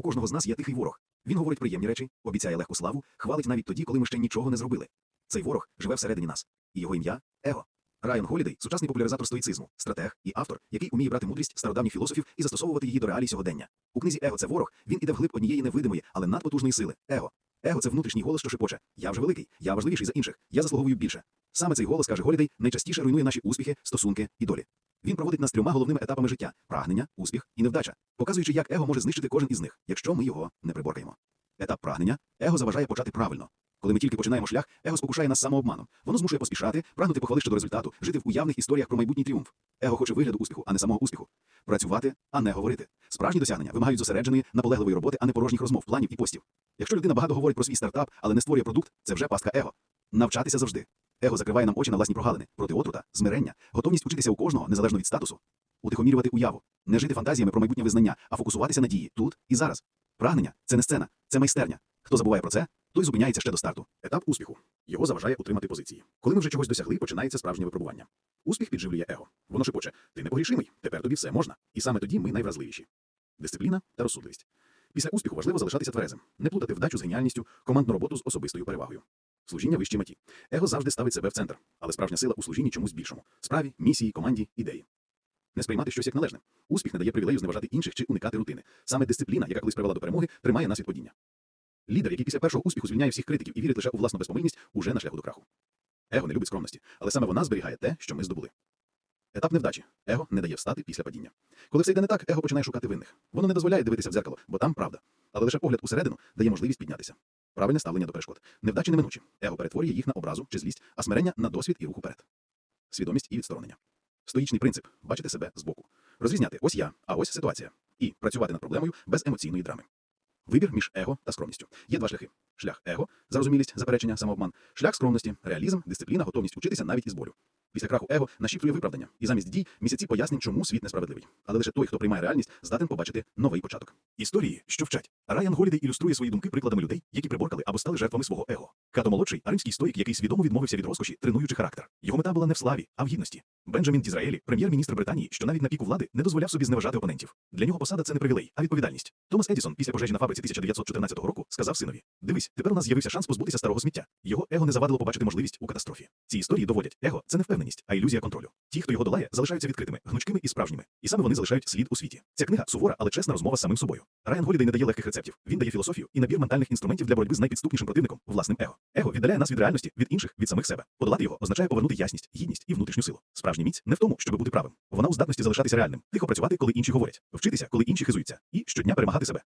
У кожного з нас є тихий ворог. Він говорить приємні речі, обіцяє легку славу, хвалить навіть тоді, коли ми ще нічого не зробили. Цей ворог живе всередині нас, і його ім'я его. Райан Голідей сучасний популяризатор стоїцизму, стратег і автор, який уміє брати мудрість стародавніх філософів і застосовувати її до реалій сьогодення. У книзі Его це ворог. Він іде вглиб однієї невидимої, але надпотужної сили. Его. Его це внутрішній голос, що шепоче. Я вже великий, я важливіший за інших, я заслуговую більше. Саме цей голос, каже Голідей, найчастіше руйнує наші успіхи, стосунки і долі. Він проводить нас трьома головними етапами життя: прагнення, успіх і невдача, показуючи, як его може знищити кожен із них, якщо ми його не приборкаємо. Етап прагнення его заважає почати правильно. Коли ми тільки починаємо шлях, его спокушає нас самообманом. Воно змушує поспішати, прагнути похвали щодо результату, жити в уявних історіях про майбутній тріумф. Его хоче вигляду успіху, а не самого успіху. Працювати, а не говорити. Справжні досягнення вимагають зосередженої, наполегливої роботи, а не порожніх розмов, планів і постів. Якщо людина багато говорить про свій стартап, але не створює продукт, це вже пастка его. Навчатися завжди. Его закриває нам очі на власні прогалини, проти отрута, змирення, готовність учитися у кожного, незалежно від статусу, утихомірювати уяву, не жити фантазіями про майбутнє визнання, а фокусуватися на дії тут і зараз. Прагнення це не сцена, це майстерня. Хто забуває про це, той зупиняється ще до старту. Етап успіху. Його заважає утримати позиції. Коли ми вже чогось досягли, починається справжнє випробування. Успіх підживлює его. Воно шепоче: ти непогрішимий, тепер тобі все можна. І саме тоді ми найвразливіші. Дисципліна та розсудливість. Після успіху важливо залишатися тверезим, не плутати вдачу з геніальністю, командну роботу з особистою перевагою. Служіння вищій меті. Его завжди ставить себе в центр, але справжня сила у служінні чомусь більшому справі, місії, команді, ідеї. Не сприймати щось як належне. Успіх не дає привілею зневажати інших чи уникати рутини. Саме дисципліна, яка колись привела до перемоги, тримає нас від падіння. Лідер, який після першого успіху звільняє всіх критиків і вірить лише у власну безпомильність, уже на шляху до краху. Его не любить скромності, але саме вона зберігає те, що ми здобули. Етап невдачі. Его не дає встати після падіння. Коли все йде не так, его починає шукати винних. Воно не дозволяє дивитися в дзеркало, бо там правда. Але лише погляд усередину дає можливість піднятися. Правильне ставлення до перешкод. Невдачі неминучі. Его перетворює їх на образу чи злість, а смирення на досвід і рух уперед. Свідомість і відсторонення. Стоїчний принцип бачити себе збоку. Розрізняти ось я, а ось ситуація. І працювати над проблемою без емоційної драми. Вибір між его та скромністю. Є два шляхи: шлях его, зарозумілість, заперечення, самообман, шлях скромності, реалізм, дисципліна, готовність учитися навіть із болю. Після краху его нашіптує виправдання, і замість дій місяці пояснень, чому світ несправедливий. Але лише той, хто приймає реальність, здатен побачити новий початок. Історії, що вчать. Райан Голідей ілюструє свої думки прикладами людей, які приборкали або стали жертвами свого его. Като молодший, римський стоїк, який свідомо відмовився від розкоші, тренуючи характер. Його мета була не в славі, а в гідності. Бенджамін Дізраелі, прем'єр-міністр Британії, що навіть на піку влади не дозволяв собі зневажати опонентів. Для нього посада це не привілей, а відповідальність. Томас Едісон після пожежі на фабриці 1914 року сказав синові: Дивись, тепер у нас з'явився шанс позбутися старого сміття. Його его не завадило побачити можливість у катастрофі. Ці історії доводять, его це не впевненість, а ілюзія контролю. Ті, хто його долає, залишаються відкритими, гнучкими і справжніми. І саме вони залишають слід у світі. Ця книга сувора, але чесна розмова з самим собою. Райан Голідей не дає легких рецептів. Він дає філософію і набір ментальних інструментів для боротьби з найпідступнішим противником власним его. Его віддаляє нас від реальності, від інших, від самих себе. Подолати його означає повернути ясність, гідність і внутрішню силу. Справжня міць не в тому, щоб бути правим. Вона у здатності залишатися реальним, тихо працювати, коли інші говорять, вчитися, коли інші хизуються, і щодня перемагати себе.